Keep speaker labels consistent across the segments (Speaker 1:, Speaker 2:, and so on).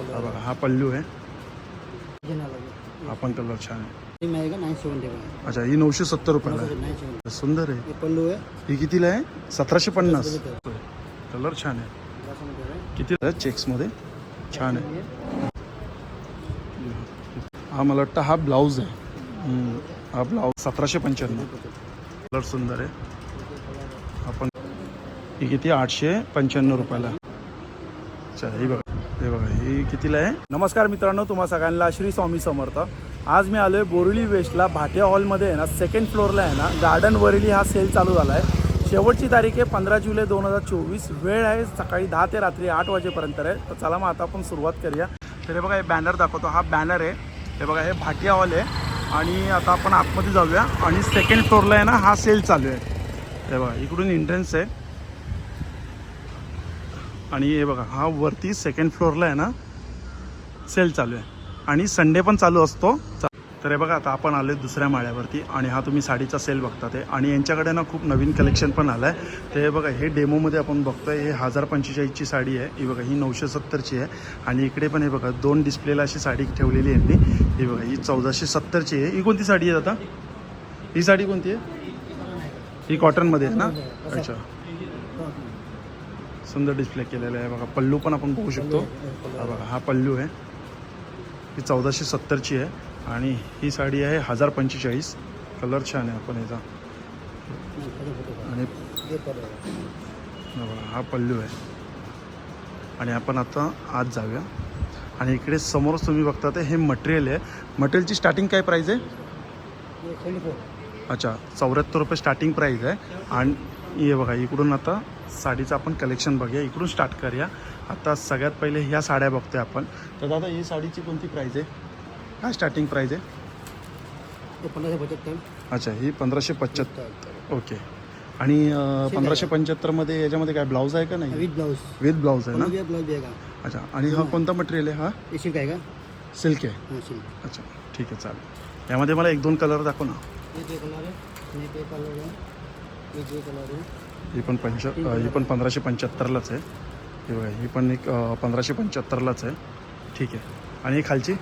Speaker 1: Colour
Speaker 2: हा बघा हा पल्लू आहे. हा पण कलर छान आहे. अच्छा ही नऊशे सत्तर रुपयाला आहे. सुंदर आहे.
Speaker 1: पल्लू है
Speaker 2: ही कितीला आहे? सतराशे पन्नास. कलर छान आहे. किती आहे? चेक्समध्ये. छान आहे. हा मला वाटतं हा ब्लाऊज आहे. हा ब्लाऊज सतराशे पंच्याण्णव. कलर सुंदर आहे. आपण ही किती आठशे पंच्याण्णव रुपयाला अच्छा ही बघा. हे बघा ही कितीला आहे? नमस्कार मित्रांनो तुम्हा सगळ्यांना श्री स्वामी समर्थ. आज मी आलो आहे बोरिवली वेस्टला भाटिया हॉलमध्ये आहे ना सेकंड फ्लोअरला आहे ना गार्डन वरिली हा सेल चालू झाला आहे शेवटची तारीख आहे पंधरा जुलै दोन हजार चोवीस. वेळ आहे सकाळी दहा ते रात्री आठ वाजेपर्यंत आहे. तर चला मग आता आपण सुरुवात करूया. तर हे बघा हे बॅनर दाखवतो. हा बॅनर आहे. हे बघा हे भाटिया हॉल आहे. आणि आता आपण आतमध्ये जाऊया. आणि सेकंड फ्लोअरला आहे ना हा सेल चालू आहे. हे बघा इकडून एंट्रन्स आहे. आणि हे बघा हा वरती सेकंड फ्लोअरला आहे ना सेल चालू आहे. आणि संडे पण चालू असतो. चा- तर हे बघा आता आपण आलो दुसऱ्या माळ्यावरती आणि हा तुम्ही साडीचा सेल बघता ते आणि यांच्याकडे ना खूप नवीन कलेक्शन पण आलं आहे ते हे बघा हे डेमोमध्ये आपण बघतोय हे हजार पंचेचाळीसची साडी आहे. ही बघा ही नऊशे सत्तरची आहे. आणि इकडे पण हे बघा दोन डिस्प्लेला अशी साडी ठेवलेली आहे मी ही बघा ही चौदाशे सत्तरची आहे. ही कोणती साडी आहे आता? ही साडी कोणती आहे? ही कॉटनमध्ये आहे ना? अच्छा. सुंदर डिस्प्ले केलेला आहे. बघा पल्लू पण आपण बघू शकतो. हा बघा हा पल्लू आहे. ही चौदाशे सत्तरची आहे. आणि ही साडी आहे हजार पंचेचाळीस. कलर छान आहे आपण याचा. आणि बघा हा पल्लू आहे. आणि आपण आता आत जाऊया. आणि इकडे समोरच तुम्ही बघता ते हे मटेरियल आहे. मटेरियलची स्टार्टिंग काय प्राईस आहे? अच्छा चौऱ्याहत्तर रुपये स्टार्टिंग प्राईस आहे. आणि हे बघा इकडून आता साडीचं आपण कलेक्शन बघूया. इकडून स्टार्ट करूया. आता सगळ्यात पहिले ह्या साड्या बघतोय आपण. तर दादा ही साडीची कोणती प्राईस आहे? काय स्टार्टिंग प्राईस आहे?
Speaker 1: से पचहत्तर
Speaker 2: अच्छा ही पंधराशे पच्च्याहत्तर ओके. आणि पंधराशे पंच्याहत्तरमध्ये याच्यामध्ये काय ब्लाऊज आहे का नाही?
Speaker 1: विद ब्लाउज
Speaker 2: विथ ब्लाऊज आहे ना?
Speaker 1: भी ब्लाउज देगा
Speaker 2: अच्छा आणि हा कोणता मटेरियल आहे हा?
Speaker 1: सिल्क
Speaker 2: आहे
Speaker 1: हाँ सिल्क
Speaker 2: अच्छा ठीक आहे चालेल. यामध्ये मला एक दोन कलर दाखव ना.
Speaker 1: है
Speaker 2: पण पंच ही पण पंधराशे पंच्याहत्तरलाच आहे. ही बघा ही पण एक पंधराशे पंच्याहत्तरलाच आहे. ठीक आहे. आणि ही खालची?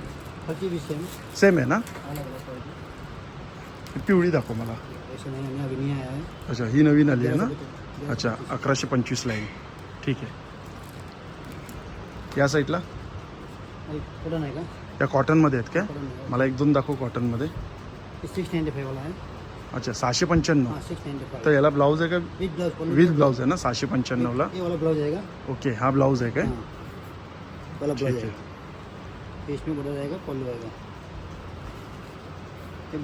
Speaker 1: सेम
Speaker 2: आहे ना? पिवळी दाखव मला. अच्छा ही नवीन आली आहे ना? अच्छा अकराशे पंचवीसला आहे ठीक आहे. या साईडला?
Speaker 1: कॉटन का?
Speaker 2: या कॉटनमध्ये आहेत
Speaker 1: है
Speaker 2: मला एक दोन दाखव कॉटनमध्ये
Speaker 1: सिक्स नाइन्टी फाइव वाला है
Speaker 2: अच्छा सहाशे पंच्याण्णव.
Speaker 1: हाँ सिक्स
Speaker 2: तर याला ब्लाऊज आहे का?
Speaker 1: ब्लाउज
Speaker 2: विथ ब्लाऊज आहे ना सहाशे पंच्याण्णवला?
Speaker 1: ये वाला ब्लाउज आएगा
Speaker 2: ओके हा ब्लाऊज आहे काय?
Speaker 1: हाँ. वाला
Speaker 2: ठीक आहे.
Speaker 1: इसमें पल्लू आएगा ये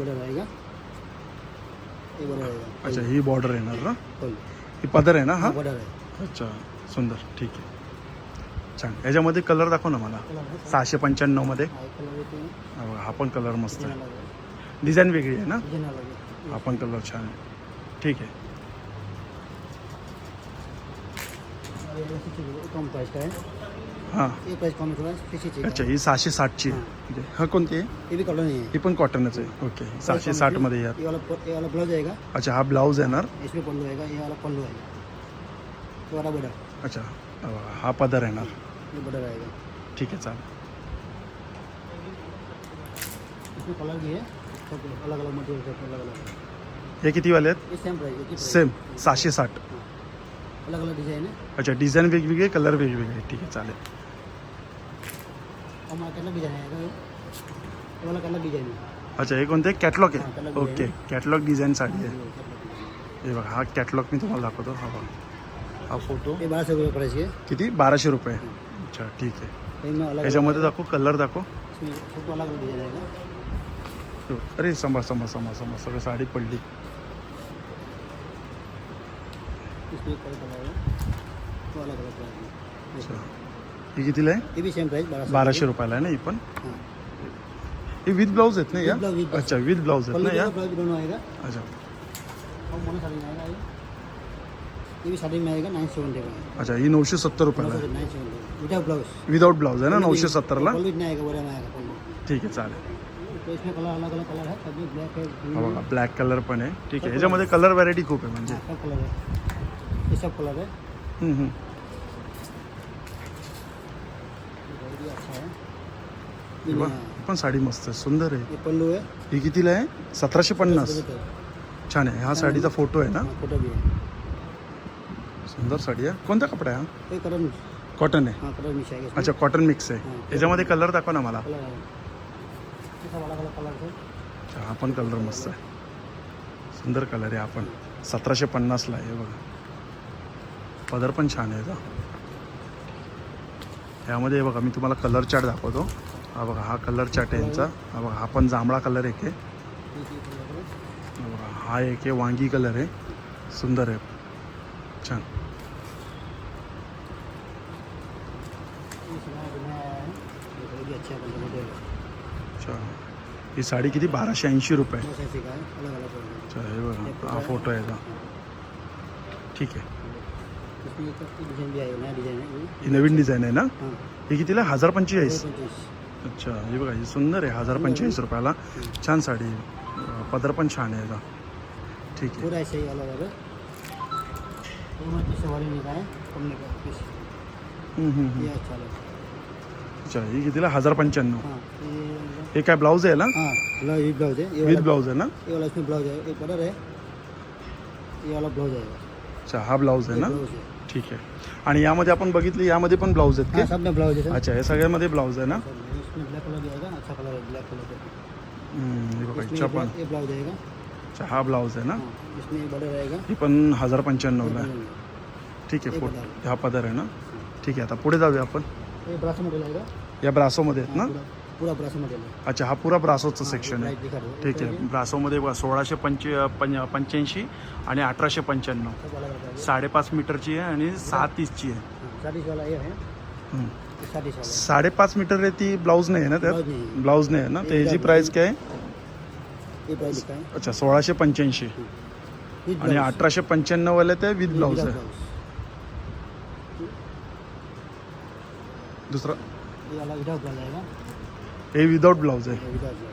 Speaker 1: ये आएगा
Speaker 2: अच्छा ही बॉर्डर येणार ना?
Speaker 1: पल्लू
Speaker 2: ही पदर आहे ना हा?
Speaker 1: हाँ बॉर्डर है
Speaker 2: अच्छा सुंदर. ठीक आहे. छान. याच्यामध्ये कलर दाखव ना मला.
Speaker 1: कलर है
Speaker 2: सहाशे पंच्याण्णवमध्ये.
Speaker 1: हाँ देते हैं
Speaker 2: हा बघा, हा पण कलर मस्त आहे.
Speaker 1: है
Speaker 2: डिझाईन वेगळी आहे ना?
Speaker 1: अलग है
Speaker 2: हा पण कलर छान आहे ठीक आहे
Speaker 1: और ये ऐसी चीज़ है, कम प्राइस का है।
Speaker 2: हां
Speaker 1: ये प्राइस कम है। थोड़ा किसी चीज़
Speaker 2: अच्छा
Speaker 1: का
Speaker 2: ही। सहाशे साठची आहे ठीक आहे हा कोणती आहे
Speaker 1: ये भी कलर नहीं है।
Speaker 2: ही पण कॉटनच आहे. ओके सहाशे साठमध्ये यात.
Speaker 1: ये वाला ये वाला ब्लाउज आएगा
Speaker 2: अच्छा हा ब्लाऊज येणार
Speaker 1: इसमें पल्लू आएगा ये वाला पल्लू आएगा ये वाला बॉर्डर
Speaker 2: अच्छा हा बघा, हा पदर येणार
Speaker 1: ये बॉर्डर आएगा
Speaker 2: ठीक आहे चालेल.
Speaker 1: इसमें कलर भी है सब अलग अलग मटेरियल अलग अलग
Speaker 2: हे किती वाले आहेत?
Speaker 1: ये सेम प्राइस
Speaker 2: सेम सहाशे साठ.
Speaker 1: अलग अलग डिजाइन है
Speaker 2: अच्छा डिझाईन वेगवेगळे कलर वेगवेगळे. ठीक आहे चालेल.
Speaker 1: हमारा कलर डिजाइन आएगा ये ये वाला कलर डिजाइन है
Speaker 2: अच्छा हे कोणते? कॅटलॉग
Speaker 1: हा,
Speaker 2: आहे.
Speaker 1: catalog
Speaker 2: okay. Catalogue design sari आहे. हे बघा हा कॅटलॉग मी तुम्हाला दाखवतो. हा बघा. हा फोटो
Speaker 1: सौ रुपये प्राइस है
Speaker 2: किती? बाराशे रुपये. अच्छा ठीक आहे.
Speaker 1: इनमें अलग
Speaker 2: याच्यामध्ये दाखव कलर दाखव.
Speaker 1: सबको अलग डिजाइन आएगा
Speaker 2: अरे समज समज समज समज सगळं साडी पडली.
Speaker 1: है
Speaker 2: कितीला आहे?
Speaker 1: सेम
Speaker 2: बाराशे. रुपयाला आहे ना ही पण?
Speaker 1: हाँ.
Speaker 2: विथ ब्लाऊज आहेत ना या. अच्छा विथ ब्लाऊज आहेत ना या? अच्छा. अच्छा ही नऊशे सत्तर रुपयाला
Speaker 1: विदाउट
Speaker 2: विदाउट ब्लाऊज आहे ना नऊशे सत्तरला? ठीक आहे चालेल.
Speaker 1: तो इसमें कलर अलग अलग कलर है ब्लैक है
Speaker 2: बघा ब्लॅक कलर पण आहे ठीक आहे ह्याच्यामध्ये कलर व्हरायटी खूप आहे म्हणजे
Speaker 1: है, कलर है। ये सब कलर है।
Speaker 2: हम्म, हम्म.
Speaker 1: ये अच्छा है।
Speaker 2: हे बघ,
Speaker 1: ही।
Speaker 2: पण साडी मस्त आहे सुंदर आहे।
Speaker 1: ये पल्लू है।
Speaker 2: ही कितीला आहे? सतराशे पन्नास.
Speaker 1: हाँ,
Speaker 2: छान आहे. हा साडीचा फ़ोटो आहे ना?
Speaker 1: फ़ोटो भी है
Speaker 2: सुंदर साडी आहे. कोणता कपडा आहे हा?
Speaker 1: ये कलर
Speaker 2: कॉटन आहे.
Speaker 1: हाँ कलर मिक्स है इसमें
Speaker 2: अच्छा कॉटन मिक्स आहे.
Speaker 1: हाँ.
Speaker 2: याच्यामध्ये कलर दाखवा ना मला.
Speaker 1: कलर है है
Speaker 2: हा पण कलर मस्त आहे. सुंदर कलर आहे आपण सतराशे पन्नासला आहे बघा. पदर पण छान आहे याचा. यामध्ये बघा मी तुम्हाला कलर चार्ट दाखवतो. हा बघा हा कलर चार्ट आहे यांचा. हा बघा हा पण जांभळा कलर एक आहे. बघा हा एक आहे वांगी कलर आहे. सुंदर आहे. छान.
Speaker 1: अच्छा है
Speaker 2: साडी किती? बाराशे ऐंशी रुपये.
Speaker 1: का
Speaker 2: अच्छा हे बघा हा फोटो आहे याचा ठीक आहे.
Speaker 1: है
Speaker 2: ही नवीन डिझाईन आहे ना?
Speaker 1: हाँ.
Speaker 2: ही कितीला? हजार पंचेचाळीस. अच्छा हे बघा ही सुंदर आहे हजार पंचेचाळीस रुपयाला. छान साडी पदर पण छान आहे याचा ठीक आहे.
Speaker 1: अच्छा
Speaker 2: ही कितीला हजार पंच्याण्णव.
Speaker 1: हाँ ये
Speaker 2: काय ब्लाऊज आहे ना?
Speaker 1: हाँ ब्लाउज ये ब्लाउज है ये
Speaker 2: विथ
Speaker 1: वाला
Speaker 2: ब्लाऊज आहे ना?
Speaker 1: ये वाला इसमें ब्लाउज है एक बॉर्डर है ये वाला ब्लाउज आएगा
Speaker 2: अच्छा हा ब्लाऊज आहे
Speaker 1: ये
Speaker 2: ना?
Speaker 1: ब्लाउज है
Speaker 2: ठीक आहे. आणि यामध्ये आपण बघितली यामध्ये पण ब्लाऊज आहेत
Speaker 1: हाँ
Speaker 2: का?
Speaker 1: सब में ब्लाउज है सर
Speaker 2: अच्छा हे सगळ्यामध्ये ब्लाऊज आहे ना?
Speaker 1: सब में। इसमें ब्लैक कलर भी आएगा अच्छा कलर है ब्लैक कलर का
Speaker 2: हम्म, हे बघा
Speaker 1: इसमें
Speaker 2: इच्छा
Speaker 1: ये
Speaker 2: पण
Speaker 1: ब्लाउज- ये ब्लाउज आएगा
Speaker 2: अच्छा हा ब्लाऊज आहे ना?
Speaker 1: हाँ इसमें ये बॉर्डर आएगा
Speaker 2: ही पण हजार पंच्याण्णवला आहे.
Speaker 1: ये
Speaker 2: ठीक आहे
Speaker 1: हे
Speaker 2: फोट हा पदर आहे ना? ठीक आहे आता पुढे जाऊया आपण.
Speaker 1: ब्रासो मॉडल आएगा
Speaker 2: या ब्रासोमध्ये आहेत ना?
Speaker 1: पूरा पूरा ब्रासो मॉडल है
Speaker 2: अच्छा हा पुरा ब्रासोचं सेक्शन आहे. ठीक आहे. ब्रासोमध्ये बघा सोळाशे पंच पंच्याऐंशी आणि अठराशे पंच्याण्णव. साडेपाच मीटरची आहे आणि सहा तीसची आहे. साडेपाच मीटर आहे ती ब्लाऊज नाही आहे ना
Speaker 1: ब्लाउज
Speaker 2: त्यात
Speaker 1: नहीं है
Speaker 2: ब्लाऊज नाही आहे ना? त्याची प्राईस काय आहे? अच्छा सोळाशे पंच्याऐंशी. आणि। अठराशे पंच्याण्णव वाले ते विथ ब्लाऊज आहे. दुसरा?
Speaker 1: ये वाला विदाउट ब्लाउज आएगा
Speaker 2: हे विदाउट ब्लाऊज आहे
Speaker 1: ये विदाउट ब्लाउज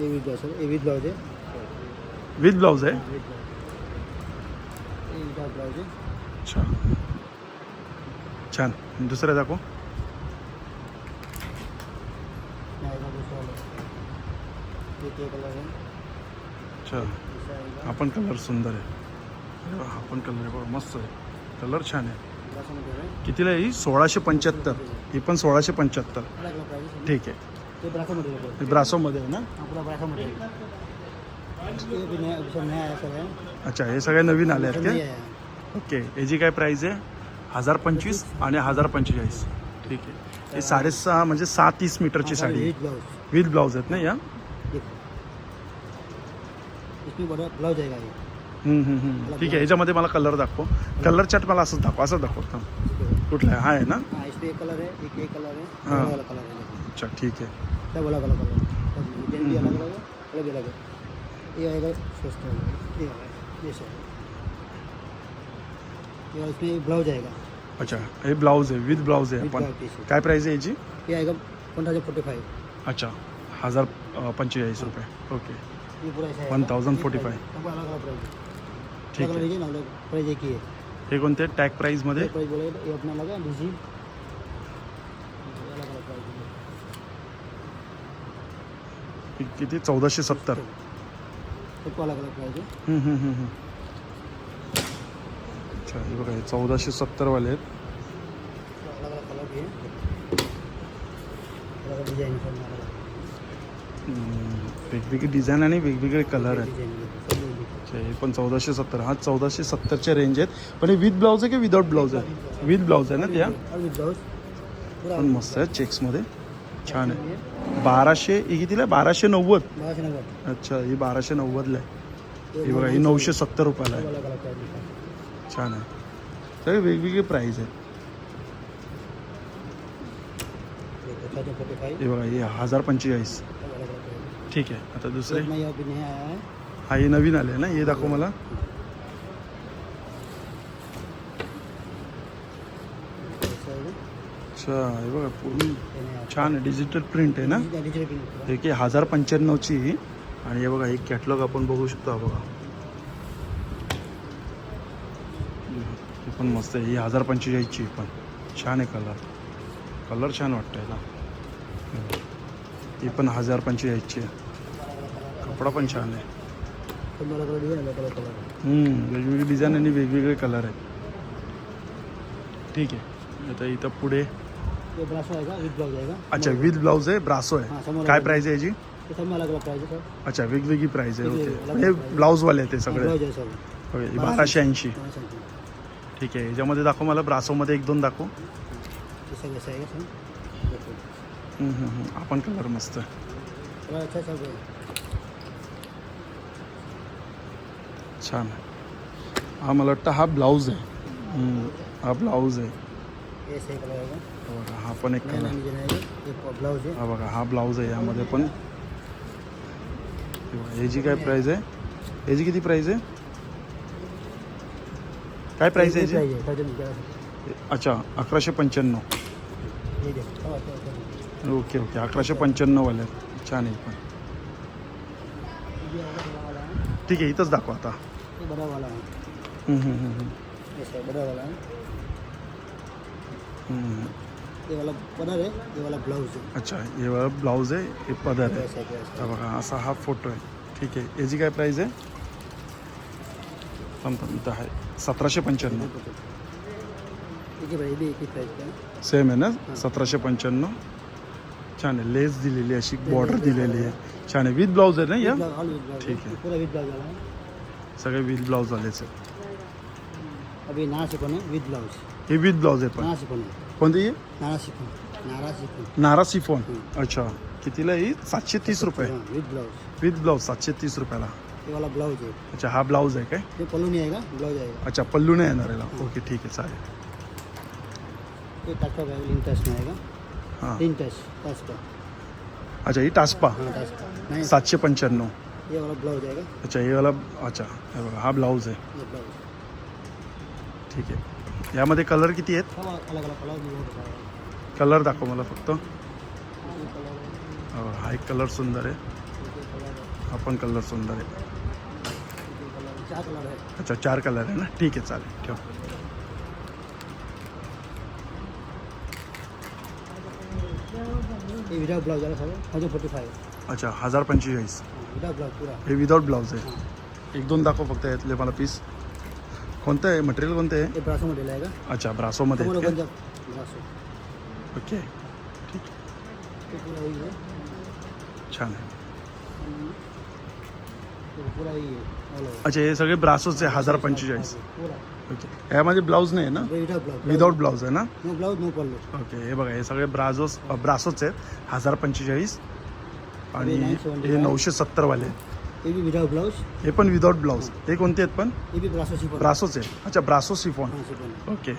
Speaker 1: ये विद ब्लाउज है ये विद ब्लाउज है।
Speaker 2: विथ ब्लाऊज आहे
Speaker 1: विद ब्लाउज ये विदाउट ब्लाउज है।
Speaker 2: अच्छा। छान दुसरं दाखव
Speaker 1: ये आएगा दूसरा वाला। ये के कलर है?
Speaker 2: अच्छा
Speaker 1: ऐसा आएगा
Speaker 2: हा पण कलर सुंदर आहे अरे वा, हा पण कलर आहे बघा मस्त आहे कलर छान आहे
Speaker 1: ब्रासो मॉडल है।
Speaker 2: कितीला आहे ही? सोळाशे पंच्याहत्तर. ही पण सोळाशे पंच्याहत्तर. ठीक आहे. ब्रासोमध्ये आहे ना? अच्छा हे सगळे नवीन आले आहेत का? ओके. याची काय प्राईस आहे? हजार पंचवीस आणि हजार पंचेचाळीस. ठीक आहे. हे साडेसहा म्हणजे सहा तीस मीटरची साडी. आहे विथ ब्लाऊज आहेत ना या?
Speaker 1: देखो इसमें आएगा ये
Speaker 2: हम्म, हम्म, हम्म. ठीक आहे याच्यामध्ये मला कलर दाखव. कलर चार्ट मला असंच दाखव असंच दाखव. थांब. कुठला आहे? हा आहे ना?
Speaker 1: हाँ इसमें एक कलर है एक ये कलर है
Speaker 2: हाँ।
Speaker 1: अलग अलग कलर है
Speaker 2: अच्छा ठीक आहे.
Speaker 1: सब अलग अलग कलर है सब डिज़ाइन भी अलग अलग है अलग अलग है ये आएगा सस्ता ये आएगा ये सब ये इसमें ब्लाउज आएगा
Speaker 2: अच्छा हे ब्लाऊज आहे विथ ब्लाऊज आहे
Speaker 1: With
Speaker 2: आपण.
Speaker 1: blouse piece.
Speaker 2: काय प्राईस आहे याची?
Speaker 1: ये आएगा वन थाउज़ेंड फोर्टी फाइव
Speaker 2: अच्छा हज़ार अं, पंचेचाळीस रुपये. ओके
Speaker 1: ये पूरा ऐसा
Speaker 2: 1045.
Speaker 1: सब अलग अलग प्राइस
Speaker 2: ठीक
Speaker 1: प्राइस एक ही है
Speaker 2: हे कोणते? टॅग प्राईजमध्ये
Speaker 1: प्राइस बोलेगा ये अपना लगा डीजी अलग अलग प्राइस
Speaker 2: कि- किती? चौदाशे सत्तर.
Speaker 1: सबको अलग अलग प्राइस है
Speaker 2: हम्म, हम्म, हम्म, हम्म. अच्छा हे बघा हे चौदाशे सत्तरवाले आहेत.
Speaker 1: अलग अलग कलर भी है अलग अलग डिजाइन सब में अलग अलग
Speaker 2: हम्म, वेगवेगळे डिझाईन आणि वेगवेगळे कलर आहेत.
Speaker 1: डिजाइन है,
Speaker 2: पण चौदाशे सत्तर. हा चौदाशे सत्तरच्या रेंज आहेत. पण हे विथ ब्लाऊज आहे की विदाउट ब्लाऊज आहे? विथ ब्लाऊज आहे ना त्या पण मस्त आहे चेक्समध्ये छान आहे. बाराशे ही कितीला आहे? बाराशे नव्वद. अच्छा ही बाराशे नव्वदला आहे. ही बघा ही नऊशे सत्तर रुपयाला आहे. छान आहे. सगळे वेगवेगळे प्राईज आहेत. हे बघा हे हजार पंचेचाळीस. ठीक आहे. आता दुसरे?
Speaker 1: हा
Speaker 2: हे नवीन आले ना हे दाखव मला. अच्छा हे बघा पूर्ण छान आहे डिजिटल प्रिंट आहे ना? एक हजार पंच्याण्णवची. आणि हे बघा एक कॅटलॉग आपण बघू शकतो बघा. ते पण मस्त आहे ही हजार पंचेचाळीसची पण. छान आहे कलर कलर छान वाटतं ना. ही पण हजार पंचेचाळीसची आहे. कपडा पण छान आहे. वेगवेगळे डिझाईन आणि वेगवेगळे कलर आहेत ठीक आहे आता इथं पुढे।
Speaker 1: ये ब्रासो आहे का विथ ब्लाउज आहे का
Speaker 2: अच्छा विथ ब्लाऊज आहे ब्रासो
Speaker 1: हां,
Speaker 2: आहे
Speaker 1: समोर
Speaker 2: काय
Speaker 1: आहे.
Speaker 2: प्राईस आहे याची?
Speaker 1: ते सब अलग अलग प्राइस है सर।
Speaker 2: अच्छा वेगवेगळी प्राईस आहे
Speaker 1: वेगवेगळी,
Speaker 2: ओके
Speaker 1: अलग
Speaker 2: हे
Speaker 1: अलग price.
Speaker 2: ब्लाऊजवाले आहेत ते सगळे?
Speaker 1: ब्लाउज आहे सब
Speaker 2: ओके हे बाराशे. ऐंशी.
Speaker 1: हाँ, सर
Speaker 2: ठीक आहे याच्यामध्ये दाखव मला ब्रासोमध्ये एक दोन दाखव.
Speaker 1: ये सब ऐसा है सर? देखो
Speaker 2: हम्म, हम्म, हम्म. आपण कलर मस्त आहे.
Speaker 1: कलर अच्छा सब है
Speaker 2: छान आहे. हा मला वाटतं हा ब्लाऊज आहे. हा ब्लाऊज आहे.
Speaker 1: है
Speaker 2: बघा पण एक
Speaker 1: डिजाइन है
Speaker 2: बघा हा ब्लाऊज आहे यामध्ये पण. याची काय प्राईस आहे? याची किती प्राईस आहे? काय प्राईस आहे
Speaker 1: है
Speaker 2: अच्छा अकराशे पंच्याण्णव.
Speaker 1: हाँ।
Speaker 2: ओके ओके अकराशे पंच्याण्णववाले छान आहे पण. ठीक आहे इथंच दाखवा आता.
Speaker 1: ये बड़ा वाला है।
Speaker 2: हम्म, हम्म, हम्म.
Speaker 1: ये बड़ा वाला है. ये वाला बदर है ये वाला ब्लाउज है।
Speaker 2: अच्छा हे वाला ब्लाऊज आहे हे पदर
Speaker 1: ऐसा
Speaker 2: बघा असा हा फ़ोटो आहे ठीक आहे याची काय प्राईस आहे थांब आहे. सतराशे पंच्याण्णव.
Speaker 1: है भाई ये एक ही है।
Speaker 2: सेम आहे ना? सतराशे पंच्याण्णव. छान आहे लेस दिलेली आहे अशी बॉर्डर दिलेली आहे. छान आहे विथ ब्लाऊज आहे ना या? ठीक है।
Speaker 1: पूरा विद ब्लाउज वाला है
Speaker 2: सगळे विथ ब्लाऊजवालेच आहे
Speaker 1: अभी नारा सिफोन है विद ब्लाउज
Speaker 2: हे विथ ब्लाऊज आहे पण.
Speaker 1: सिफोन है
Speaker 2: कोणती? आहे
Speaker 1: नारा सिफोन नारा सिफोन
Speaker 2: नारा सिफोन अच्छा. कितीला ही? सातशे तीस रुपये.
Speaker 1: हाँ विद ब्लाउज
Speaker 2: विथ ब्लाऊज सातशे तीस रुपयाला.
Speaker 1: ये वाला ब्लाउज है
Speaker 2: अच्छा हा ब्लाऊज आहे काय?
Speaker 1: ये पल्लू नहीं आएगा ब्लाउज आएगा
Speaker 2: अच्छा पल्लू नाही येणार याला ओके ठीक आहे चालेल.
Speaker 1: ये टच का बैग लिंक टच में आएगा
Speaker 2: हां.
Speaker 1: तीन टच टच का
Speaker 2: अच्छा ही टास्पा.
Speaker 1: हाँ टच का नहीं.
Speaker 2: सातशे पंच्याण्णव.
Speaker 1: ये वाला ब्लाउज आएगा।
Speaker 2: अच्छा हे वाला अच्छा हे बघा हा। ब्लाऊज आहे
Speaker 1: ब्लाउज।
Speaker 2: ठीक आहे यामध्ये कलर किती आहेत?
Speaker 1: सब अलग अलग कलर
Speaker 2: कलर दाखव मला फक्त.
Speaker 1: है है।
Speaker 2: हा हा एक कलर सुंदर आहे.
Speaker 1: है।
Speaker 2: हा पण कलर सुंदर आहे.
Speaker 1: है। चार कलर है।
Speaker 2: अच्छा चार कलर आहे ना? ठीक आहे चालेल ठेव.
Speaker 1: फोर्टी फाइव
Speaker 2: अच्छा हजार पंचेचाळीस.
Speaker 1: विदाउट ब्लाउज पूरा
Speaker 2: हे ब्लाऊज आहे एक दोन दाखव फक्त यातले मला पीस कोणतं आहे? मटेरियल कोणतं आहे?
Speaker 1: ये ब्रासो मॉडल आएगा
Speaker 2: अच्छा ब्रासोमध्ये आहेत
Speaker 1: ब्रासो
Speaker 2: का? ओके.
Speaker 1: पूरा है
Speaker 2: छान आहे.
Speaker 1: ये पूरा है
Speaker 2: अच्छा हे सगळे ब्रासोचे हज़ार पंचेचाळीस.
Speaker 1: पूरा
Speaker 2: ओके. यामध्ये ब्लाऊज नाही आहे ना?
Speaker 1: विदाउट ब्लाउज
Speaker 2: ब्लाऊज आहे ना?
Speaker 1: No blouse no pallu
Speaker 2: okay हे बघा हे सगळे ब्राझोस ब्रासोच आहेत. हज़ार पंचेचाळीस. आणि
Speaker 1: हे 975.
Speaker 2: हे नऊशे सत्तरवाले
Speaker 1: भी विदाउट ब्लाउज
Speaker 2: हे पण विदाऊट ब्लाऊज हे कोणते आहेत पण?
Speaker 1: ब्रासो
Speaker 2: ब्रासोच आहे अच्छा ब्रासो सिफॉन
Speaker 1: हाँ
Speaker 2: ओके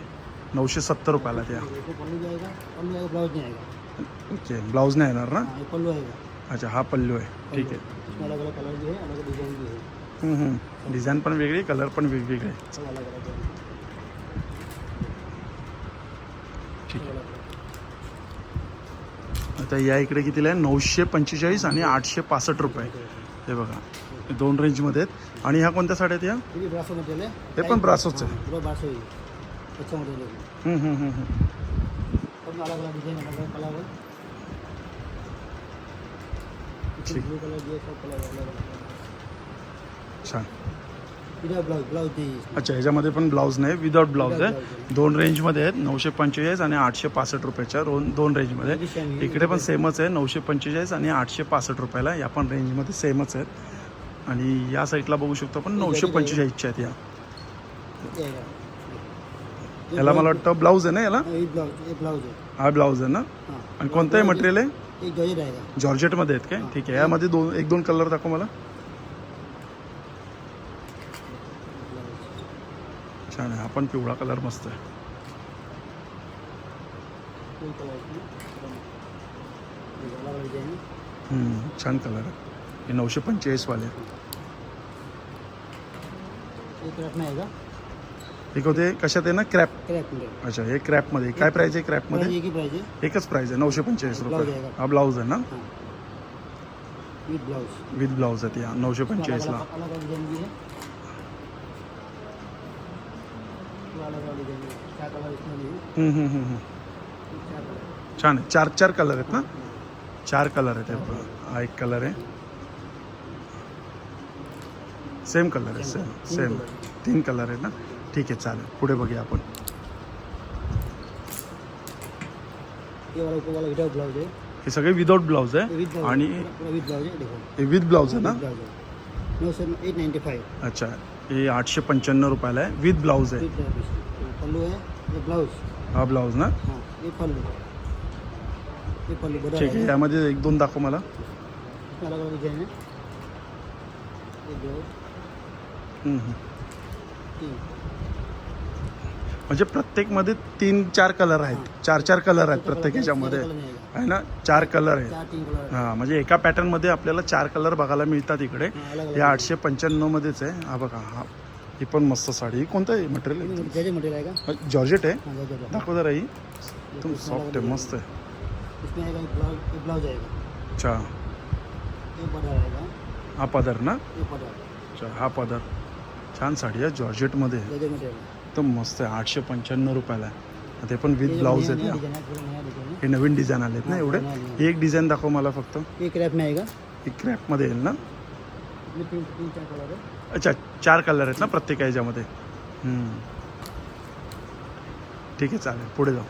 Speaker 2: नऊशे सत्तर रुपयाला त्या
Speaker 1: पल्लू पल्लू ब्लाउज नहीं आएगा
Speaker 2: ओके ब्लाऊज नाही येणार ना?
Speaker 1: हाँ ये पल्लू आएगा
Speaker 2: अच्छा हा पल्लू आहे. ठीक आहे.
Speaker 1: इसमें अलग अलग कलर भी है अलग अलग डिजाइन भी है
Speaker 2: हम्म, हम्म. डिझाईन पण वेगळी कलर पण वेगवेगळे.
Speaker 1: सब अलग अलग है
Speaker 2: ठीक आहे आता या इकडे कितीला आहे? नऊशे पंचेचाळीस आणि आठशे पासष्ट रुपये. हे बघा दोन रेंजमध्ये आहेत. आणि ह्या कोणत्या साड्या आहेत या?
Speaker 1: है
Speaker 2: पण ब्रासोच है।
Speaker 1: हाँ, ही है। है है अलग
Speaker 2: छान. अच्छा ह्याच्यामध्ये पण ब्लाऊज नाही विदाऊट ब्लाऊज आहे. दोन रेंजमध्ये आहेत नऊशे पंचेचाळीस आणि आठशे पासष्ट रुपयाच्या दोन दोन रेंजमध्ये। इकडे पण सेमच आहे नऊशे पंचेचाळीस आणि आठशे पासष्ट रुपयाला या पण रेंजमध्ये सेमच आहेत. आणि या साईडला बघू शकतो आपण नऊशे पंचेचाळीसच्या आहेत या. याला मला वाटतं ब्लाऊज आहे ना याला?
Speaker 1: हाँ,
Speaker 2: ब्लाऊज आहे. ना? आणि कोणतंही मटेरियल आहे? जॉर्जेटमध्ये आहेत काय. ठीक आहे यामध्ये दोन एक दोन कलर दाखव मला
Speaker 1: ब्लाउज
Speaker 2: छान आहे. हा पण पिवळा कलर मस्त आहे.
Speaker 1: है
Speaker 2: छान कलर आहे. हे नऊशे पंचेचाळीसवाले
Speaker 1: एक
Speaker 2: होते कशात आहे ना? क्रॅप अच्छा हे क्रॅपमध्ये काय प्राईज आहे क्रॅपमध्ये एकच प्राईज आहे नऊशे पंचेचाळीस
Speaker 1: ब्लाऊज
Speaker 2: रुपये? हा ब्लाऊज आहे ना?
Speaker 1: विद ब्लाउज
Speaker 2: विथ ब्लाऊज आहे या नऊशे पंचेचाळीसला
Speaker 1: अलग अलग डिजाइन भी है अलग अलग डिजाइन है चार कलर इसमें भी है
Speaker 2: हम्म, हम्म, हम्म, हम्म.
Speaker 1: चार कलर
Speaker 2: छान आहे. चार चार कलर आहेत ना? चार कलर आहेत हे एक कलर आहे. सेम कलर आहे सेम
Speaker 1: तीन
Speaker 2: सेम. तीन कलर आहेत ना? ठीक आहे चालेल. पुढे बघूया आपण.
Speaker 1: है
Speaker 2: सगळे विदाउट ब्लाउज
Speaker 1: ये
Speaker 2: आहे आणि विथ ब्लाउज आहे ना? अच्छा. हे आठशे पंच्याण्णव रुपयाला आहे विथ ब्लाउज आहे
Speaker 1: विद ब्लाउज पल्लू है ये ब्लाउज।
Speaker 2: हा ब्लाउज ना?
Speaker 1: हाँ ये पल्लू ये पल्लू बड़ा
Speaker 2: ठीक आहे
Speaker 1: है।
Speaker 2: एक दोन दाखव मला।
Speaker 1: अलग अलग ये
Speaker 2: हम्म, हम्म.
Speaker 1: तीन।
Speaker 2: म्हणजे प्रत्येकमध्ये तीन चार कलर आहेत. चार चार कलर आहेत प्रत्येक ह्याच्यामध्ये आहे ना? चार कलर आहेत. हां म्हणजे एका पॅटर्नमध्ये आपल्याला चार कलर बघायला मिळतात इकडे.
Speaker 1: हाँ,
Speaker 2: आठशे पंच्याण्णवमध्येच आहे. हा बघा हा. ही पण मस्त साडी. ही कोणतं आहे मटेरियल जॉर्जेट आहे. दाखव जरा ही. एकदम सॉफ्ट आहे मस्त आहे. अच्छा. हा पदर ना? अच्छा हा पदर. छान साडी आहे जॉर्जेटमध्ये. एकदम मस्त आहे. आठशे पंच्याण्णव रुपयाला आहे. ते पण विथ
Speaker 1: ये
Speaker 2: ब्लाऊज आहेत या
Speaker 1: डिजाइन है
Speaker 2: नवीन डिझाईन आलेत ना एवढे? एक डिझाईन दाखव मला फक्त.
Speaker 1: ये क्रैप में आएगा
Speaker 2: ही क्रॅपमध्ये येईल ना?
Speaker 1: ये
Speaker 2: अच्छा चार कलर आहेत ना प्रत्येक ह्याच्यामध्ये हम्म. ठीक आहे चालेल. पुढे जाऊ.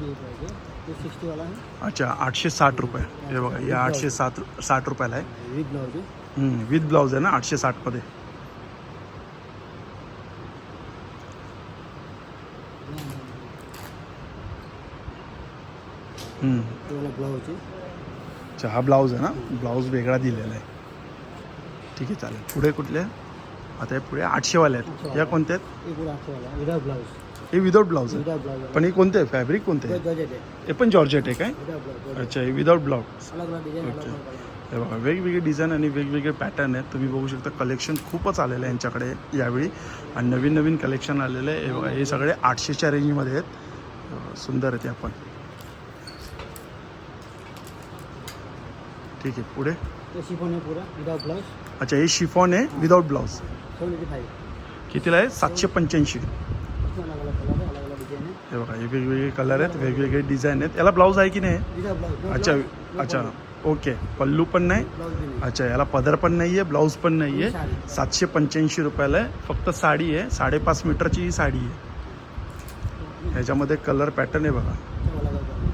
Speaker 1: ये ये
Speaker 2: अच्छा आठशे साठ रुपये. हे बघा हे आठशे सात साठ रुपयाला आहे. विथ ब्लाऊज आहे. ना आठशे साठमध्ये
Speaker 1: है
Speaker 2: अच्छा हा ब्लाऊज आहे ना? ब्लाऊज वेगळा दिलेला आहे. ठीक आहे चालेल. पुढे कुठले? आता हे पुढे आठशेवाले आहेत. या कोणत्या आहेत?
Speaker 1: वाला है विदाउट ब्लाउज
Speaker 2: हे विदाउट ब्लाऊज आहे. पण हे कोणते आहे फॅब्रिक कोणते आहे.
Speaker 1: है
Speaker 2: पण जॉर्जेट आहे काय? अच्छा हे विदाउट ब्लाऊज
Speaker 1: कलर
Speaker 2: हे बघा वेगवेगळे डिझाईन आणि वेगवेगळे पॅटर्न आहेत. तुम्ही बघू शकता कलेक्शन खूपच आलेलं आहे यांच्याकडे यावेळी. आणि नवीन नवीन कलेक्शन आलेलं आहे. हे बघा हे सगळे आठशेच्या रेंजमध्ये आहेत. सुंदर आहेत आपण ठीक आहे. पुढे?
Speaker 1: शिफॉन पूरा विदाउट ब्लाउज
Speaker 2: अच्छा हे शिफॉन आहे without blouse
Speaker 1: seven eighty five
Speaker 2: कितीला आहे? सातशे पंच्याऐंशी.
Speaker 1: इसमें अलग अलग कलर है अलग अलग डिजाइन
Speaker 2: बघा हे वेगवेगळे कलर आहेत वेगवेगळे डिझाईन आहेत. याला ब्लाऊज आहे की नाही?
Speaker 1: विदाउट
Speaker 2: अच्छा अच्छा. ओके. पल्लू पण नाही? अच्छा याला पदर पण नाही आहे ब्लाऊज पण नाही आहे सातशे पंच्याऐंशी रुपयाला आहे. फक्त साडी आहे. साडेपाच मीटरची ही साडी आहे. ह्याच्यामध्ये कलर पॅटर्न आहे बघा.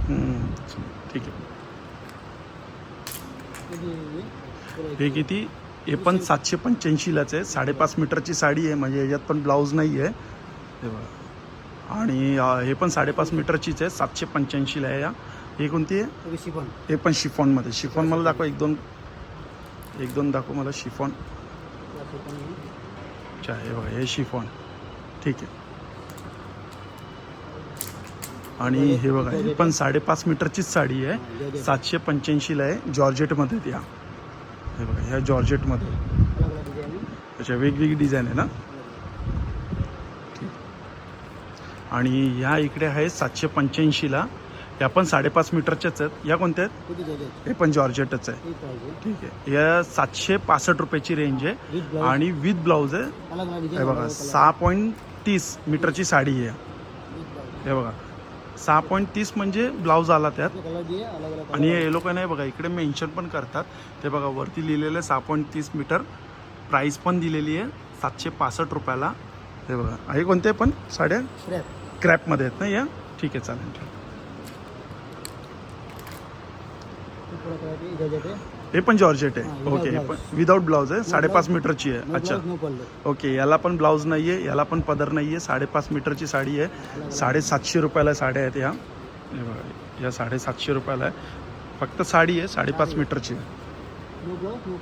Speaker 2: हम्म, ठीक आहे. हे किती? हे पण सातशे पंच्याऐंशीलाच आहे. साडेपाच मीटरची साडी आहे. म्हणजे ह्याच्यात पण ब्लाऊज नाही आहे. हे बघा. आणि हे पण साडेपाच मीटरचीच आहे. सातशे पंच्याऐंशीला आहे या. हे कोणती आहे?
Speaker 1: शिफॉन.
Speaker 2: हे पण शिफॉनमध्ये. शिफॉन मला दाखवा. एक दोन एक दोन दाखव मला शिफॉन. अच्छा हे बघा. हे शिफॉन. ठीक आहे. आणि हे बघा ही पण साडेपाच मीटरचीच साडी आहे. सातशे पंच्याऐंशीला आहे. जॉर्जेटमध्ये त्या हे बघा ह्या जॉर्जेटमध्ये.
Speaker 1: है
Speaker 2: त्याच्या वेगवेगळी डिझाईन आहे ना? आणि ह्या इकडे आहे सातशे पंच्याऐंशीला. या पण साडेपाच मीटरच्याच आहेत. या कोणत्या आहेत?
Speaker 1: ही
Speaker 2: पण जॉर्जेटच आहे. ठीक आहे. या सातशे पासष्ट रुपयाची रेंज आहे. आणि विथ ब्लाऊज आहे. हे बघा सहा पॉईंट तीस मीटरची साडी आहे. हे बघा. सहा पॉईंट तीस म्हणजे ब्लाऊज आला त्यात. आणि हे लोक नाही बघा इकडे मेन्शन पण करतात. ते बघा वरती लिहिलेलं आहे सहा पॉईंट तीस मीटर. प्राईस पण दिलेली आहे सातशे पासष्ट रुपयाला. हे बघा आहे कोणते पण साड्या? क्रॅपमध्ये आहेत ना या? ठीक आहे चालेल. ठीक
Speaker 1: है
Speaker 2: हे पण जॉर्जेट
Speaker 1: हाँ,
Speaker 2: आहे.
Speaker 1: without
Speaker 2: ओके हे
Speaker 1: blouse.
Speaker 2: विदाऊट ब्लाऊज आहे. साडेपाच मीटरची आहे. अच्छा.
Speaker 1: नो
Speaker 2: ओके याला पण ब्लाऊज नाही आहे याला पण पदर नाही आहे साडेपाच मीटरची साडी आहे. साडेसातशे रुपयाला साड्या आहेत या हे बघा या साडेसातशे रुपयाला आहे. फक्त साडी आहे साडेपाच
Speaker 1: साडी.
Speaker 2: मीटरची.
Speaker 1: नो ब्लाउज नो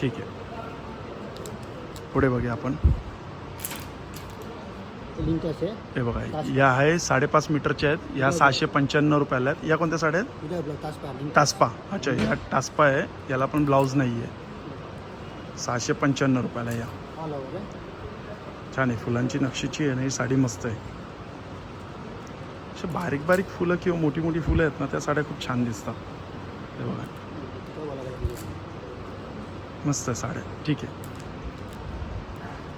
Speaker 2: ठीक आहे. पुढे बघूया आपण.
Speaker 1: लिंकस है
Speaker 2: हे बघा या आहे साडेपाच मीटरच्या आहेत. या सहाशे पंच्याण्णव रुपयाला आहेत. या कोणत्या साड्या आहेत?
Speaker 1: लिंक
Speaker 2: टास्पा अच्छा या टास्पा आहे. याला पण ब्लाऊज नाही आहे सहाशे पंच्याण्णव रुपयाला या.
Speaker 1: ऑल
Speaker 2: छान आहे. फुलांची नक्षीची आहे आणि ही साडी मस्त आहे. अशा बारीक बारीक फुलं किंवा मोठी मोठी फुलं आहेत ना त्या साड्या खूप छान दिसतात. हे बघा. मस्त आहे साड्या. ठीक आहे
Speaker 1: ये विदाउट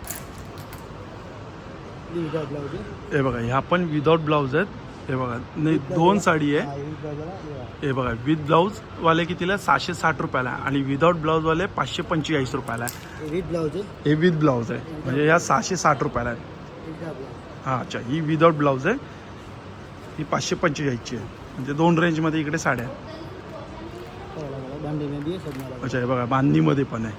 Speaker 1: ब्लाउज आहे
Speaker 2: हे बघा ह्या पण विदाऊट ब्लाऊज आहेत. हे बघा नाही दोन साडी आहे.
Speaker 1: हा, हे विदाउट बघा, हे.
Speaker 2: हे विथ ब्लाऊज वाले कितीला? सहाशे साठ रुपयाला आणि विदाऊट ब्लाऊज वाले पाचशे पंचेचाळीस रुपयाला आहे.
Speaker 1: हे विथ ब्लाउज आहे?
Speaker 2: हे विथ ब्लाऊज आहे. म्हणजे ह्या सहाशे साठ रुपयाला आहे.
Speaker 1: विदाउट ब्लाउज
Speaker 2: हां अच्छा ही विदाऊट ब्लाऊज आहे. ही पाचशे पंचेचाळीसची आहे. म्हणजे दोन रेंजमध्ये इकडे साड्या आहेत.
Speaker 1: मला
Speaker 2: अच्छा हे बघा बांधणीमध्ये पण आहे.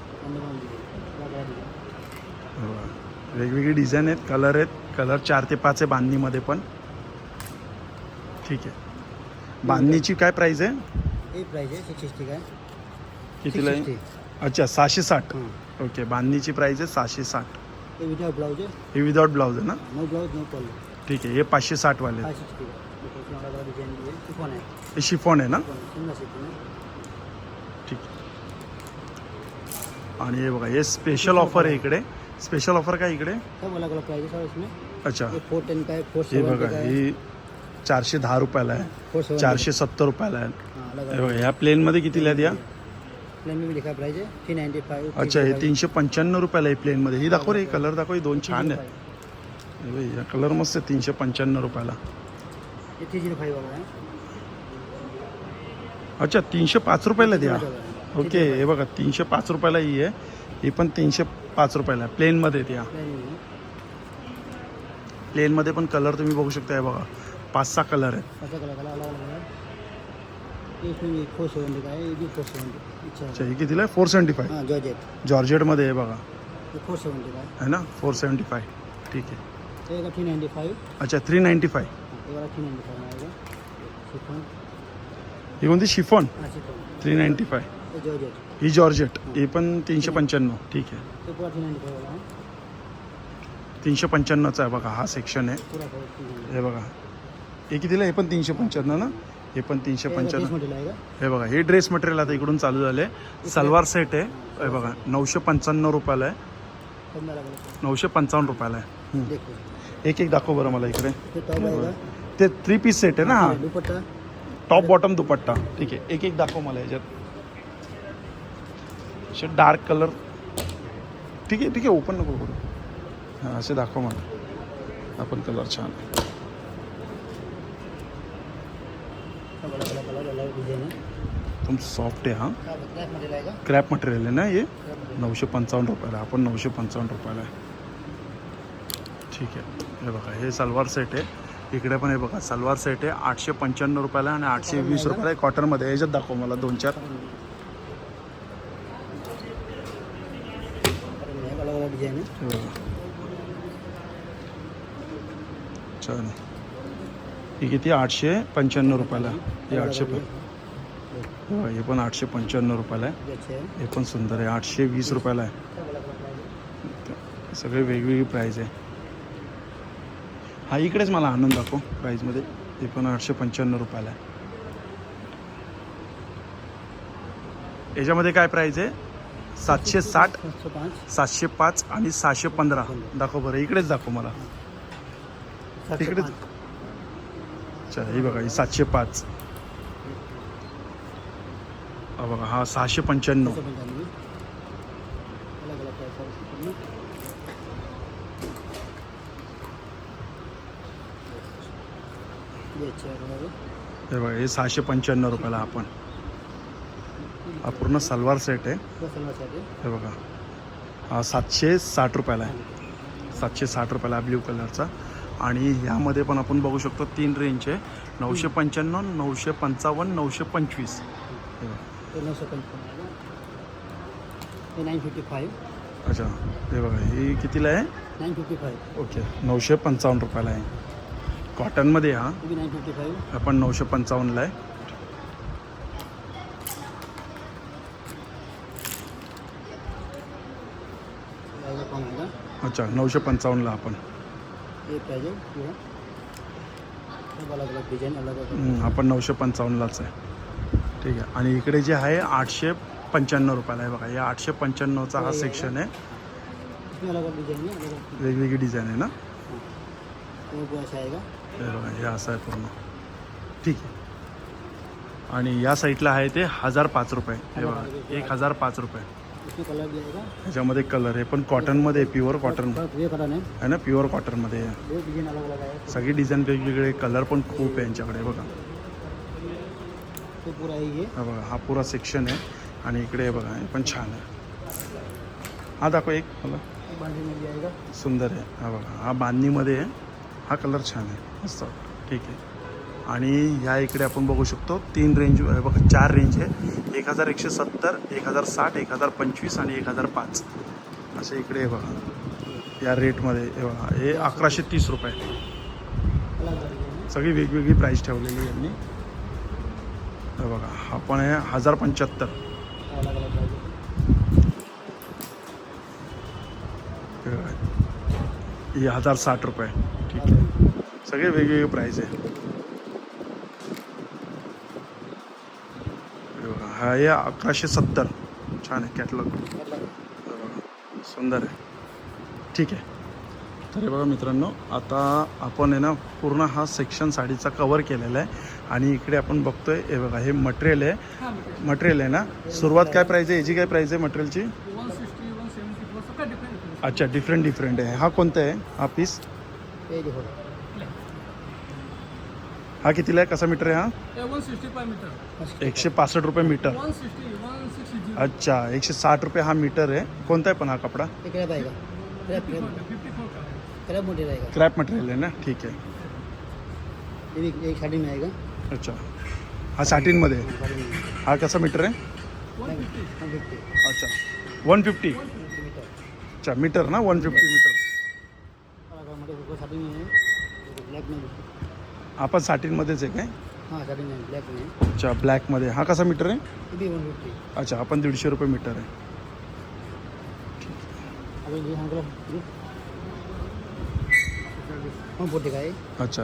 Speaker 2: हे. वेगवेगळी डिझाईन आहेत कलर आहेत. कलर चार ते पाच आहे बांधणीमध्ये पण. ठीक आहे. बांधणीची काय प्राईस आहे?
Speaker 1: हे प्राइस आहे सिक्स सिक्स्टी काय?
Speaker 2: कितीला आहे? अच्छा सहाशे साठ.
Speaker 1: हां.
Speaker 2: ओके बांधणीची प्राईस आहे सहाशे साठ.
Speaker 1: हे विदाउट ब्लाउज आहे?
Speaker 2: हे विदाऊट ब्लाऊज आहे ना?
Speaker 1: नो ब्लाउज नो कॉल
Speaker 2: ठीक आहे हे पाचशे
Speaker 1: भी है शिफॉन है
Speaker 2: हे शिफॉन आहे ना?
Speaker 1: शिमला शिफॉन
Speaker 2: ठीक आणि हे बघा हे स्पेशल ऑफर आहे इकडे. स्पेशल ऑफर काय इकडे?
Speaker 1: है
Speaker 2: अच्छा.
Speaker 1: है
Speaker 2: बघा
Speaker 1: है
Speaker 2: चारशे दहा रुपयाला आहे. चारशे सत्तर रुपयाला आहे. ह्या प्लेनमध्ये कितीला आहेत या?
Speaker 1: है
Speaker 2: अच्छा हे तीनशे पंच्याण्णव रुपयाला आहे प्लेनमध्ये ही दाखव रे कलर दाखव दोन छान आहे हे या कलर मस्त आहे तीनशे पंच्याण्णव रुपयाला. अच्छा तीनशे पाच रुपयाला द्या. ओके हे बघा तीनशे पाच रुपयाला ही आहे. ही पण तीनशे पाच रुपयाला आहे. प्लेनमध्ये
Speaker 1: है
Speaker 2: प्लेनमध्ये पण कलर तुम्ही बघू शकता हे बघा. पाच सहा कलर आहेत
Speaker 1: है है सेवेंटी
Speaker 2: अच्छा. हे कितीला आहे? फोर सेवन्टी फाय
Speaker 1: जॉर्जेट
Speaker 2: जॉर्जेटमध्ये आहे बघा.
Speaker 1: फोर सेवेंटी का है
Speaker 2: ना? फोर सेवन्टी फाय ठीक आहे.
Speaker 1: थ्री नाइन्टी फाइव
Speaker 2: अच्छा three ninety five
Speaker 1: three five आएगा शिफॉन
Speaker 2: ही कोणती? Chiffon three ninety five
Speaker 1: georgette
Speaker 2: ही जॉर्जेट ही पण तीनशे पंच्याण्णव. ठीक आहे. तीनशे पंच्याण्णवचा आहे बघा हा सेक्शन आहे. हे बघा. हे कितीला हे पण तीनशे पंच्याण्णव ना? हे पण तीनशे पंच्याण्णव. हे बघा हे ड्रेस मटेरियल आता इकडून चालू झाले सलवार सेट आहे. हे बघा नऊशे पंच्याण्णव रुपयाला आहे. नऊशे पंचावन्न रुपयाला आहे. एक एक दाखव बरं मला इकडे. ते थ्री पीस सेट आहे ना हा.
Speaker 1: दुपट्टा?
Speaker 2: टॉप बॉटम दुपट्टा. ठीक आहे. एक एक दाखव मला याच्यात. असे डार्क कलर. ठीक आहे ठीक आहे ओपन नको करू. हां असे दाखव मला. आपण कलर छान आहे. एकदम सॉफ्ट आहे हा. क्रॅप मटेरियल आहे ना हे? नऊशे पंचावन्न रुपयाला. आपण नऊशे पंचावन्न रुपयाला आहे. ठीक आहे. हे बघा हे सलवार सेट आहे. इकडे पण हे बघा सलवार सेट आहे. आठशे पंच्याण्णव रुपयाला आहे आणि आठशे वीस रुपयाला कॉटनमध्ये याच्यात दाखव मला दोन चार
Speaker 1: डिजाइन है.
Speaker 2: आहे. ही किती? आठशे पंच्याण्णव रुपयाला. हे आठशे प- हे हे पण आठशे पंच्याण्णव रुपयाला आहे.
Speaker 1: है
Speaker 2: पण सुंदर आहे. आठशे वीस रुपयाला आहे. सगळे वेगवेगळी प्राईज आहे. हा इकडेच मला आनंद दाखव प्राईजमध्ये हे पण आठशे पंच्याण्णव रुपयाला आहे. याच्यामध्ये काय प्राईज आहे? सातशे साठ सातशे पाच. आणि सहाशे पंधरा. दाखव बरं इकडेच दाखव मला.
Speaker 1: पाँच.
Speaker 2: अच्छा ही बघा ही सातशे पाच. हा बघा हा सहाशे पंच्याण्णव।
Speaker 1: हे
Speaker 2: बघा हे सहाशे पंच्याण्णव रुपयाला आपण. हा पूर्ण सलवार सेट आहे.
Speaker 1: दो सलवार सेट है
Speaker 2: बघा. हा सातशे साठ रुपयाला आहे. सातशे साठ रुपयाला ब्ल्यू कलरचा. आणि ह्यामध्ये पण आपण बघू शकतो तीन रेंज आहे. नऊशे पंच्याण्णव नऊशे पंचावन्न नऊशे पंचवीस. हे अच्छा. हे बघा. ही कितीला आहे?
Speaker 1: Nine fifty five
Speaker 2: okay. नऊशे पंचावन्न रुपयाला आहे. कॉटनमध्ये हा.
Speaker 1: नाइन फिफ्टी फाइव
Speaker 2: आपण नऊशे पंचावन्नला आहे
Speaker 1: आएगा कम होगा
Speaker 2: अच्छा नऊशे पंचावन्नला आपण
Speaker 1: ये प्राइस है पूरा सब अलग डिजाइन अलग अलग.
Speaker 2: हम्म, आपण नऊशे पंचावन्नलाच आहे. ठीक आहे. आणि इकडे जे आहे आठशे पंच्याण्णव रुपयाला आहे बघा. या आठशे पंच्याण्णवचा हा सेक्शन आहे.
Speaker 1: है
Speaker 2: वेगवेगळी डिझाईन आहे ना? हे. बघा हे असं आहे पूर्ण. ठीक आहे. आणि या साईडला आहे ते हजार पाच रुपये. हे बघा. एक हजार पाच रुपये.
Speaker 1: कलर
Speaker 2: ह्याच्यामध्ये कलर आहे पण कॉटनमध्ये प्युअर कॉटन आहे ना प्युअर कॉटनमध्ये आहे. सगळी डिझाईन वेगवेगळे कलर पण खूप आहे यांच्याकडे बघा.
Speaker 1: है।
Speaker 2: बघा हा पुरा सेक्शन आहे आणि इकडे बघा हे पण छान आहे. हा दाखव एक मला. सुंदर आहे. हा बघा हा बांधणीमध्ये आहे. हा कलर छान आहे. मस्त. ठीक आहे. आणि ह्या इकडे आपण बघू शकतो तीन रेंज बघा चार रेंज आहे. एक हजार एकशे सत्तर एक हजार साठ एक हजार पंचवीस आणि एक हजार पाच. असे इकडे आहे बघा. या रेटमध्ये हे बघा. हे अकराशे तीस रुपये. सगळी वेगवेगळी प्राईस ठेवलेली यांनी. बघा. आपण पण आहे हजार पंच्याहत्तर.
Speaker 1: अलग
Speaker 2: हजार साठ रुपये. ठीक आहे. सगळे वेगवेगळे प्राईस आहे. हे हा आहे अकराशे सत्तर. छान आहे कॅटलॉग सुंदर आहे. ठीक आहे. तर हे बघा मित्रांनो आता आपण आहे ना पूर्ण हा सेक्शन साडीचा कवर केलेला आहे. आणि इकडे आपण बघतोय हे बघा हे मटेरियल आहे. मटेरियल आहे ना? सुरुवात काय प्राईज आहे? याची काय प्राईज आहे मटेरियलची अच्छा डिफरंट डिफरंट आहे. हा कोणता आहे? हा पीस हा कितीला आहे? कसा मीटर आहे हा?
Speaker 3: है वन सिक्स्टी फाइव मीटर.
Speaker 2: एकशे पासष्ट रुपये metre.
Speaker 3: One sixty one sixty
Speaker 2: अच्छा एकशे साठ रुपये हा मीटर आहे. कोणता आहे पण हा कपडा?
Speaker 1: क्रैप
Speaker 3: का है
Speaker 1: क्रैप मोटे रहेगा
Speaker 2: क्रॅप मटेरियल आहे ना? ठीक आहे.
Speaker 1: ये भी एक साड़ी में आएगा
Speaker 2: अच्छा. हा आहे. हा कसा मीटर आहे?
Speaker 3: फिफ्टी
Speaker 2: अच्छा. वन फिफ्टी अच्छा मीटर ना? वन फिफ्टी मीटर
Speaker 1: अलग अलग मतलब वो साड़ी में है ब्लैक में
Speaker 2: हा पण साठीनमध्येच आहे काय?
Speaker 1: हाँ साड़ी ब्लैक में है
Speaker 2: अच्छा ब्लॅकमध्ये हा कसा मीटर आहे?
Speaker 1: ये वन फिफ्टी
Speaker 2: अच्छा हा पण दीडशे रुपये मीटर आहे.
Speaker 1: अभी ये हमको वन फोर्टी का है
Speaker 2: अच्छा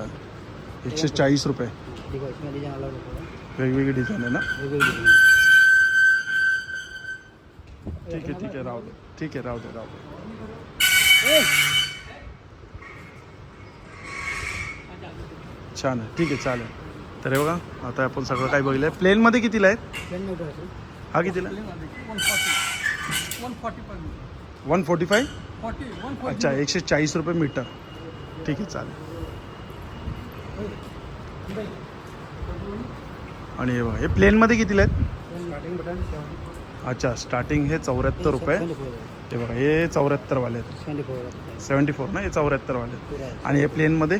Speaker 2: एकशे चाळीस रुपये.
Speaker 1: देखो इसमें डिज़ाइन अलग होगा
Speaker 2: वेगवेगळी डिझाईन आहे ना?
Speaker 1: ये भी डिज़ाइन
Speaker 2: ठीक आहे ठीक आहे राहू दे. ठीक आहे राहू दे राहू दे. छान आहे. ठीक आहे चालेल. तर हे बघा आता आपण सगळं काही बघितलं आहे प्लेनमध्ये कितीला? आहे
Speaker 1: प्लेन में उठा है
Speaker 2: कितीला
Speaker 3: वन फोर्टी
Speaker 2: फाय अच्छा एकशे चाळीस रुपये मीटर. ठीक आहे चालेल. आणि हे बघा हे प्लेनमध्ये कितीला आहेत? अच्छा स्टार्टिंग हे चौऱ्याहत्तर रुपये. हे बघा हे चौऱ्याहत्तरवाले आहेत. सेवन्टी फोर ना हे चौऱ्याहत्तरवाले आहेत.
Speaker 1: है
Speaker 2: आणि हे प्लेनमध्ये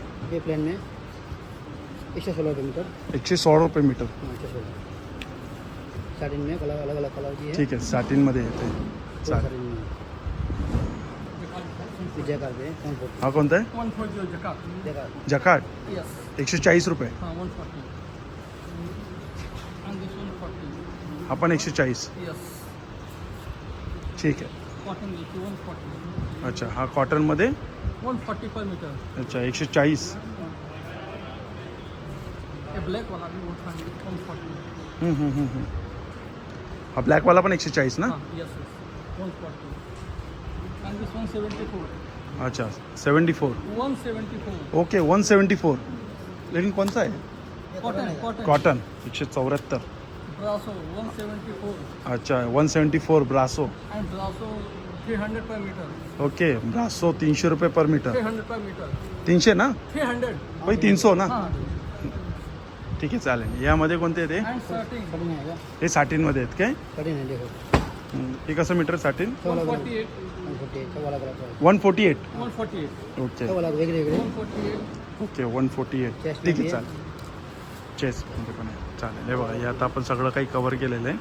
Speaker 1: ये प्लेन में एक सौ सोलह रुपये मीटर
Speaker 2: एकशे सोळा रुपये मीटर।
Speaker 1: हाँ एक सौ सोलह। स्टार्टिंग में कलर अलग अलग कलर की है।
Speaker 2: ठीक आहे साठीनमध्ये येते
Speaker 1: पूरा
Speaker 2: चालेल
Speaker 1: स्टार्टिंग में। जय कर दे वन फोर्टी
Speaker 2: हा? कोणता आहे
Speaker 3: वन फोर जीरो जका
Speaker 1: देखा
Speaker 2: जकाट
Speaker 3: यस
Speaker 2: एकशे चाळीस रुपये
Speaker 3: हाँ one forty and this one forty
Speaker 2: हा पण एकशे चाळीस
Speaker 3: यस
Speaker 2: ठीक आहे
Speaker 3: कॉटन देखिए वन फोर्टी
Speaker 2: अच्छा हा कॉटनमध्ये
Speaker 3: वन फोर्टी फाइव मीटर
Speaker 2: अच्छा एकशे चाळीस
Speaker 3: ये ब्लैक वाला भी वन वन फोर्टी
Speaker 2: हम्म, हम्म, हम्म, हम्म. हा ब्लॅकवाला पण एकशे चाळीस ना?
Speaker 3: हाँ yes yes one forty and this one seventy four
Speaker 2: अच्छा seventy four
Speaker 3: one seventy four
Speaker 2: okay one seventy four लेकिन कोणता आहे?
Speaker 3: कॉटन कॉटन
Speaker 2: कॉटन एकशे चौऱ्याहत्तर.
Speaker 3: ब्रासो वन सेवेंटी फोर
Speaker 2: अच्छा one seventy four brasso
Speaker 3: and brasso three hundred per metre
Speaker 2: okay brasso तीनशे रुपये per
Speaker 3: three
Speaker 2: metre
Speaker 3: hundred per metre
Speaker 2: तीनशे ना?
Speaker 3: थ्री हंड्रेड
Speaker 2: भाई तीनशो ना?
Speaker 3: हाँ.
Speaker 2: ठीक आहे चालेल. यामध्ये कोणते आहे ते
Speaker 3: एंड स्टार्टिंग
Speaker 1: स्टार्टिंग में आएगा
Speaker 2: हे साठीनमध्ये आहेत काय?
Speaker 1: है
Speaker 2: हम्म, हे कसं metre साठीन?
Speaker 3: One forty eight
Speaker 2: okay. Okay one forty eight ठीक आहे चालेल. चेसमध्ये पण आहे. चालेल. हे बघा हे आता आपण सगळं काही कवर केलेलं आहे.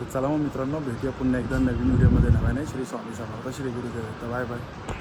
Speaker 2: तर चला मग मित्रांनो भेटूया पुन्हा एकदा नवीन व्हिडिओमध्ये नव्याने. श्री स्वामी समर्थ. श्री गुरुदेव. Bye bye